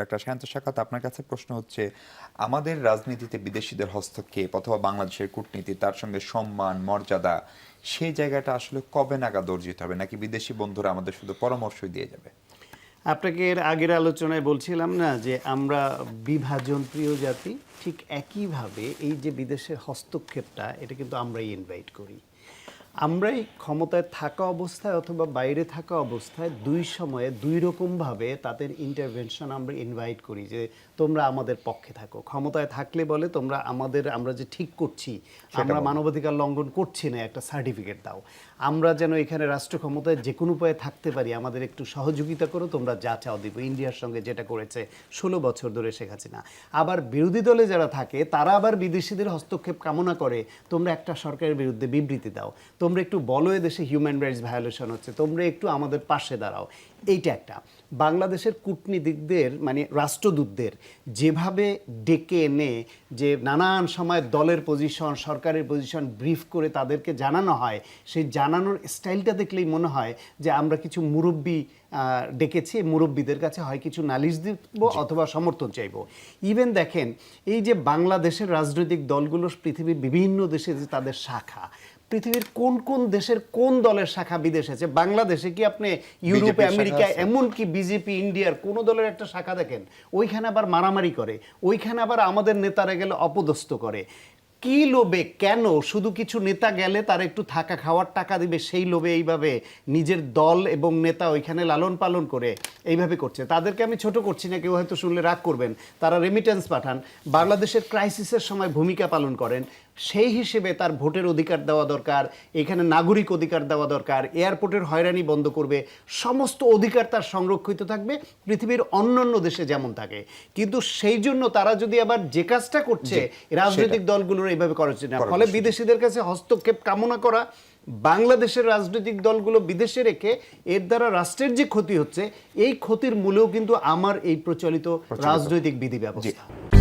Doctor শান্ত সাকাত আপনার কাছে প্রশ্ন হচ্ছে, আমাদের রাজনীতিতে বিদেশিদের হস্তক্ষেপ অথবা বাংলাদেশের কূটনীতি, তার সঙ্গে সম্মান, মর্যাদা সেই জায়গাটা আসলে কবে নাগাদ অর্জিত হবে? নাকি বিদেশি বন্ধুরা আমাদের শুধু পরামর্শই দিয়ে যাবে? আপনাকে এর আগের আলোচনায় বলছিলাম না যে আমরা বিভাজন প্রিয় জাতি, ঠিক একইভাবে এই যে বিদেশের হস্তক্ষেপটা, এটা কিন্তু আমরাই ইনভাইট করি। আমরাই ক্ষমতায় থাকা অবস্থায় অথবা বাইরে থাকা অবস্থায় দুই সময়ে দুই রকমভাবে তাদের ইন্টারভেনশন আমরা ইনভাইট করি যে তোমরা আমাদের পক্ষে থাকো। ক্ষমতায় থাকলে বলে তোমরা আমাদের আমরা যে ঠিক করছি আমরা মানবাধিকার লঙ্ঘন করছি না একটা সার্টিফিকেট দাও। আমরা যেন এখানে রাষ্ট্র ক্ষমতায় যে কোনো উপায়ে থাকতে পারি আমাদের একটু সহযোগিতা করো তোমরা যা চাও দিব। ইন্ডিয়ার সঙ্গে যেটা করেছে ষোলো বছর ধরে শেখ হাসিনা। আবার বিরোধী দলে যারা থাকে তারা আবার বিদেশিদের হস্তক্ষেপ কামনা করে তোমরা একটা সরকারের বিরুদ্ধে বিবৃতি দাও। তোমরা একটু বলো এ দেশে হিউম্যান রাইটস ভায়োলেশন হচ্ছে তোমরা একটু আমাদের পাশে দাঁড়াও। এইটা একটা। বাংলাদেশের কূটনীতিকদের মানে রাষ্ট্রদূতদের যেভাবে ডেকে এনে যে নানান সময় দলের পজিশন সরকারের পজিশন ব্রিফ করে তাদেরকে জানানো হয় সেই জানানোর স্টাইলটা দেখলেই মনে হয় যে আমরা কিছু মুরব্বী ডেকেছি মুরব্বীদের কাছে হয় কিছু নালিশ দিব অথবা সমর্থন চাইব। ইভেন দেখেন এই যে বাংলাদেশের রাজনৈতিক দলগুলো পৃথিবীর বিভিন্ন দেশে যে তাদের শাখা পৃথিবীর কোন কোন দেশের কোন দলের শাখা বিদেশে আছে? বাংলাদেশে কি আপনি ইউরোপে BJP র শাখা আমেরিকা আছে। এমনকি বিজেপি ইন্ডিয়ার কোন দলের একটা শাখা দেখেন? ওইখানে আবার মারামারি করে ওইখানে আবার আমাদের নেতারা গেলে অপদস্থ করে। কি লোভে কেন? শুধু কিছু নেতা গেলে তার একটু থাকা খাওয়ার টাকা দিবে সেই লোভে এইভাবে নিজের দল এবং নেতা ওইখানে লালন পালন করে এইভাবে করছে। তাদেরকে আমি ছোট করছি না কেউ হয়তো শুনলে রাগ করবেন। তারা রেমিটেন্স পাঠান। বাংলাদেশের ক্রাইসিসের সময় ভূমিকা পালন করেন। সেই হিসেবে তার ভোটের অধিকার দেওয়া দরকার এখানে নাগরিক অধিকার দেওয়া দরকার এয়ারপোর্টের হয়রানি বন্ধ করবে সমস্ত অধিকার তার সংরক্ষিত থাকবে পৃথিবীর অন্যান্য দেশে যেমন থাকে। কিন্তু সেই জন্য তারা যদি আবার যে কাজটা করছে রাজনৈতিক দলগুলোর এইভাবে করা উচিত না ফলে বিদেশিদের কাছে হস্তক্ষেপ কামনা করা বাংলাদেশের রাজনৈতিক দলগুলো বিদেশে রেখে এর দ্বারা রাষ্ট্রের যে ক্ষতি হচ্ছে এই ক্ষতির মূলেও কিন্তু আমার এই প্রচলিত রাজনৈতিক বিধি ব্যবস্থা